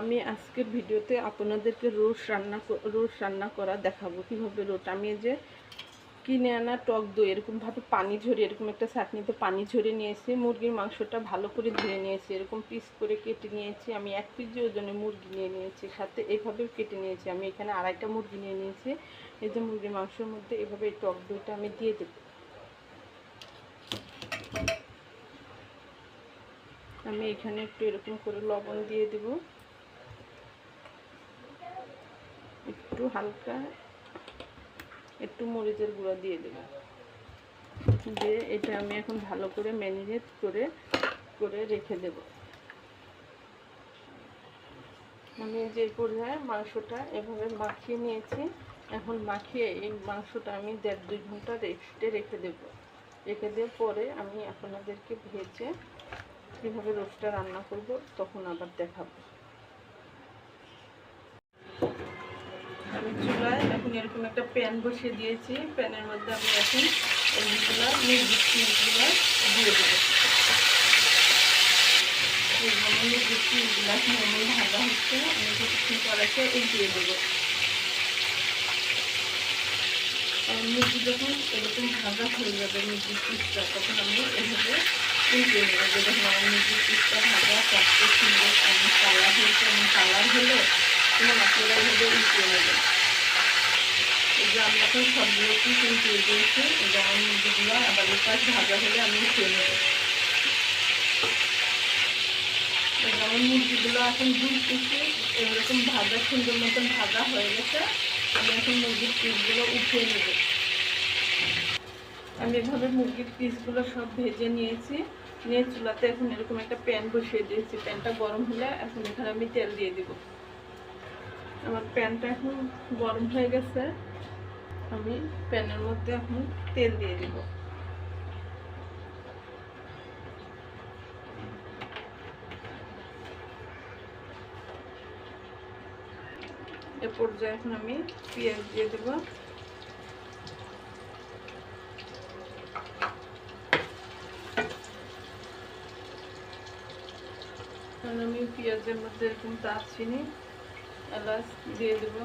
আমি আজকের ভিডিওতে আপনাদেরকে রোজ রান্না রোজ রান্না করা দেখাবো। কীভাবে রোট আমি যে কিনে আনা টক দই, এরকমভাবে পানি ঝরিয়ে, এরকম একটা চাটনিতে পানি ঝরিয়ে নিয়েছি। মুরগির মাংসটা ভালো করে ধুয়ে নিয়েছি। এরকম পিস করে কেটে নিয়েছি। আমি এক কেজি ওজনে মুরগি নিয়ে নিয়েছি। সাথে এইভাবেও কেটে নিয়েছি। আমি এখানে আড়াইটা মুরগি নিয়ে নিয়েছি। এই যে মুরগির মাংসের মধ্যে এভাবে এই টক দইটা আমি দিয়ে দেবো। আমি এখানে একটু এরকম করে লবণ দিয়ে দেব। একটু হালকা একটু মরিচের গুঁড়া দিয়ে দেব। দিয়ে এটা আমি এখন ভালো করে ম্যারিনেট করে করে রেখে দেব। আমি যে পর্যায়ে মাংসটা এভাবে মাখিয়ে নিয়েছি, এখন মাখিয়ে এই মাংসটা আমি দেড় দুই ঘণ্টা রেস্টে রেখে দেব। রেখে দেওয়ার পরে আমি আপনাদেরকে ভেজে কীভাবে রোস্টটা রান্না করব তখন আবার দেখাবো আমি চুলায়। এখন এরকম একটা প্যান বসিয়ে দিয়েছি। প্যানের মধ্যে আমি এখন এইগুলো মুরগির পিসগুলো দিয়ে দেবো। মুরগির ভাজা হচ্ছে। আমি কিছুক্ষণ পরে দিয়ে দেবো। মুরগি এরকম ভাজা হয়ে যাবে মুরগির পিসটা তখন আমি এভাবে উল্টে নেব। যে দেখুন, আমার মুরগির পিসটা ভাজা এমন কালার হয়েছে কালার হলে তখন আপনারা এভাবে উল্টে নেবেন যে আমি এখন সবগুলো পিস উল্টে দিয়েছি এই যে মুরগিগুলো আবার এই ভাজা হলে আমি উঠিয়ে নেব। এই মুরগিগুলো এখন দুই পিসে এরকম ভাজা, সুন্দর মতন ভাজা হয়ে গেছে। আমি এখন মুরগির পিসগুলো উঠিয়ে নেব। আমি এভাবে মুরগির পিসগুলো সব ভেজে নিয়েছি। নিয়ে চুলাতে এখন এরকম একটা প্যান বসিয়ে দিয়েছি। প্যানটা গরম হলে এখন এখানে আমি তেল দিয়ে দিব। আমার প্যানটা এখন গরম হয়ে গেছে। আমি প্যানের মধ্যে এখন তেল দিয়ে দিব। এ পর্যায়ে এখন আমি পেঁয়াজ দিয়ে দেবো। আমি পেঁয়াজের মধ্যে এরকম দারচিনি, এলাচ দিয়ে দেবো।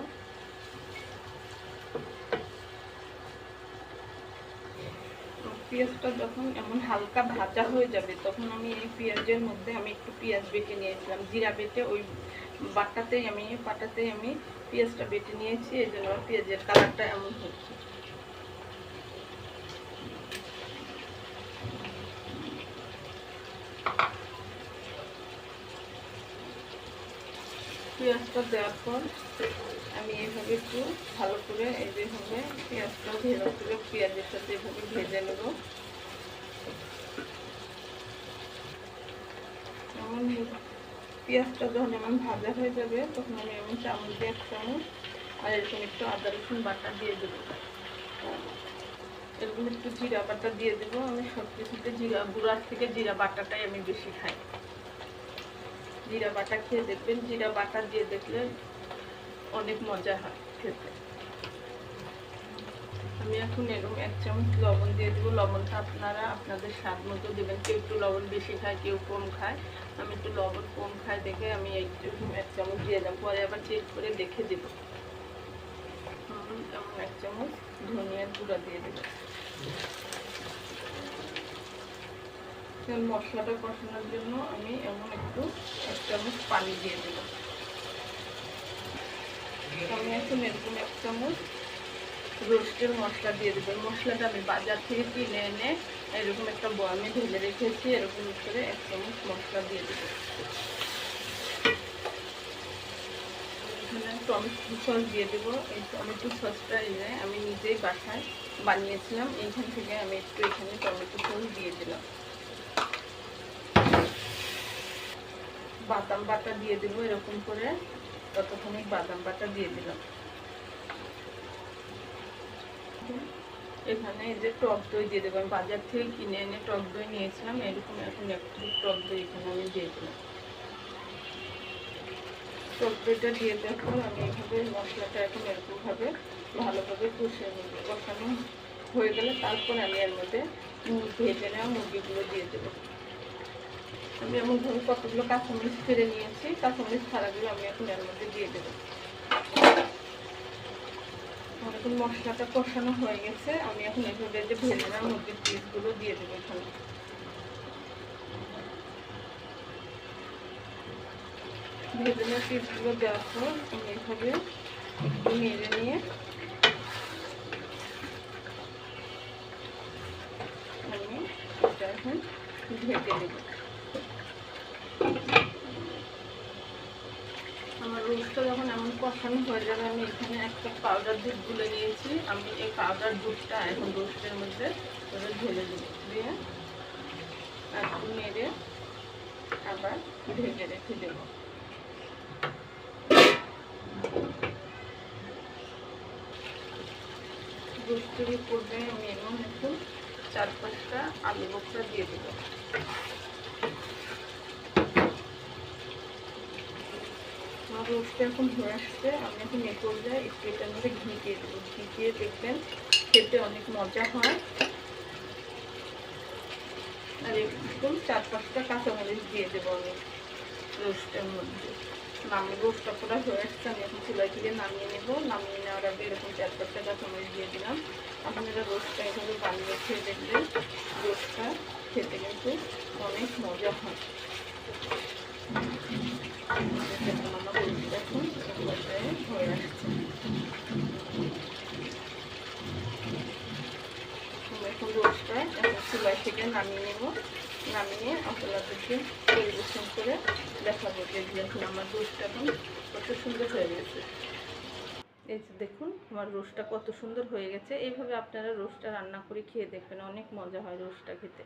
পেঁয়াজটা যখন এমন হালকা ভাজা হয়ে যাবে, তখন আমি এই পেঁয়াজের মধ্যে আমি একটু পেঁয়াজ বেটে নিয়েছিলাম। জিরা বেটে ওই বাটাতেই আমি পাটাতেই আমি পেঁয়াজটা বেটে নিয়েছি। এই জন্য পেঁয়াজের কালারটা এমন হচ্ছে। পেঁয়াজটা দেওয়ার পর আমি এইভাবে একটু ভালো করে এই যেভাবে পেঁয়াজটা ভেজা করে পেঁয়াজের সাথে এভাবে ভেজে নেব। এমন পেঁয়াজটা যখন এমন ভাজা হয়ে যাবে, তখন আমি এমন চামচ দিয়ে এক চামচ আর এরকম একটু আদা, রসুন বাটা দিয়ে দেবো। এরকম একটু জিরা বাটা দিয়ে দেবো। আমি সব কিছুতে জিরা, গুঁড়ার থেকে জিরা বাটাটাই আমি বেশি খাই। জিরা বাটা খেয়ে দেখবেন, জিরা বাটা দিয়ে দেখলে অনেক মজা হয় খেতে। আমি এখন এরকম এক চামচ লবণ দিয়ে দেবো। লবণটা আপনারা আপনাদের স্বাদ মতো দেবেন। কেউ একটু লবণ বেশি খায়, কেউ কম খায়। আমি একটু লবণ কম খায় দেখে আমি একটু এক চামচ দিয়ে দিলাম পরে আবার চেক করে দেখে দেবো। এক চামচ ধনিয়ার গুঁড়া দিয়ে দেবো। মশলাটা কষানোর জন্য আমি এমন একটু এক চামচ পানি দিয়ে দিলাম আমি এখন এরকম এক চামচ রোস্টের মশলা দিয়ে দেবো। মশলাটা আমি বাজার থেকে কিনে এনে এরকম একটা বয়ামে ঢেলে রেখেছি, এরকম করে এক চামচ মশলা দিয়ে দেবো। এখানে টমেটো সস দিয়ে দেবো। এই টমেটো সসটা এনে আমি নিজেই বাসায় বানিয়েছিলাম। এইখান থেকে আমি একটু এখানে টমেটো সস দিয়ে দিলাম। বাদাম বাটা দিয়ে দেবো এরকম করে। ততক্ষণে বাদাম বাটা দিয়ে দিলাম। এখানে এই যে টক দই দিয়ে দেবো। আমি বাজার থেকে কিনে এনে টক দই নিয়েছিলাম। এরকম এখন একটু টক দই এখানে আমি দিয়ে দিলাম। টক দইটা দিয়ে পর আমি এইভাবে মশলাটা এখন এরকমভাবে ভালোভাবে কষে নেব। কষানো হয়ে গেলে তারপর আমি এর মধ্যে ভেজে নেওয়া মুরগিগুলো দিয়ে দেবো। আমি এমনভাবে কতগুলো কাঁচামরিচ ফেলে নিয়েছি কাঁচামরিচ ছাড়াগুলো আমি এখন এর মধ্যে দিয়ে দেবো। এখন মশলাটা কষানো হয়ে গেছে, আমি এখন এভাবে যে ভেজে না মুরগির পিসগুলো দিয়ে দেবো এখানে। ভেজে নেওয়া পিসগুলো দেওয়ার পর আমি এভাবে একটু নেড়ে নিয়ে আমি এটা এখন ঢেকে দেব। রোস্টটা যখন এমন কষানো হয়ে যাবে, আমি এখানে একটা পাউডার দুধ গুলে নিয়েছি। আমি এই পাউডার দুধটা এখন রোস্টের মধ্যে ওটা ঢেলে দিয়ে একটু নেড়ে আবার ঢেকে রেখে দেবো। রোস্টের করবে আমি এমন একটু চার পাঁচটা আলু বোখরা দিয়ে দেবো। আমার এখন হয়ে আসছে, আমি এখন এ পর্যায়ে একটু এটার মধ্যে ঘি দিয়ে দেবো। ঘি দিয়ে দেখবেন খেতে অনেক মজা হয়। আর একদম চার পাঁচটা কাঁচামরিচ দিয়ে দেবো আমি রোস্টের মধ্যে। নামিয়ে রোস্টটা পুরো হয়ে আসছে, আমি এখন চুলাই থেকে নামিয়ে নেব। নামিয়ে নেওয়ার আগে এরকম চার পাঁচটা কাঁচামরিচ দিয়ে দিলাম। আপনারা রোস্টটা এভাবে বানিয়ে খেয়ে দেখবেন, রোস্টটা খেতে কিন্তু অনেক মজা হয় দেখুন আমার রোস্টটা এখন এই পর্যায়ে হয়ে আসছে আমি এখন রোস্টটা এখন চুলাই থেকে নামিয়ে নেব। নামিয়ে আপনাদেরকে পরিবেশন করে দেখাবো যে দেখুন আমার রোস্টটা এখন কত সুন্দর হয়ে গেছে। এই যে দেখুন, আমার রোস্টটা কত সুন্দর হয়ে গেছে। এইভাবে আপনারা রোস্টটা রান্না করে খেয়ে দেখবেন, অনেক মজা হয় রোস্টটা খেতে।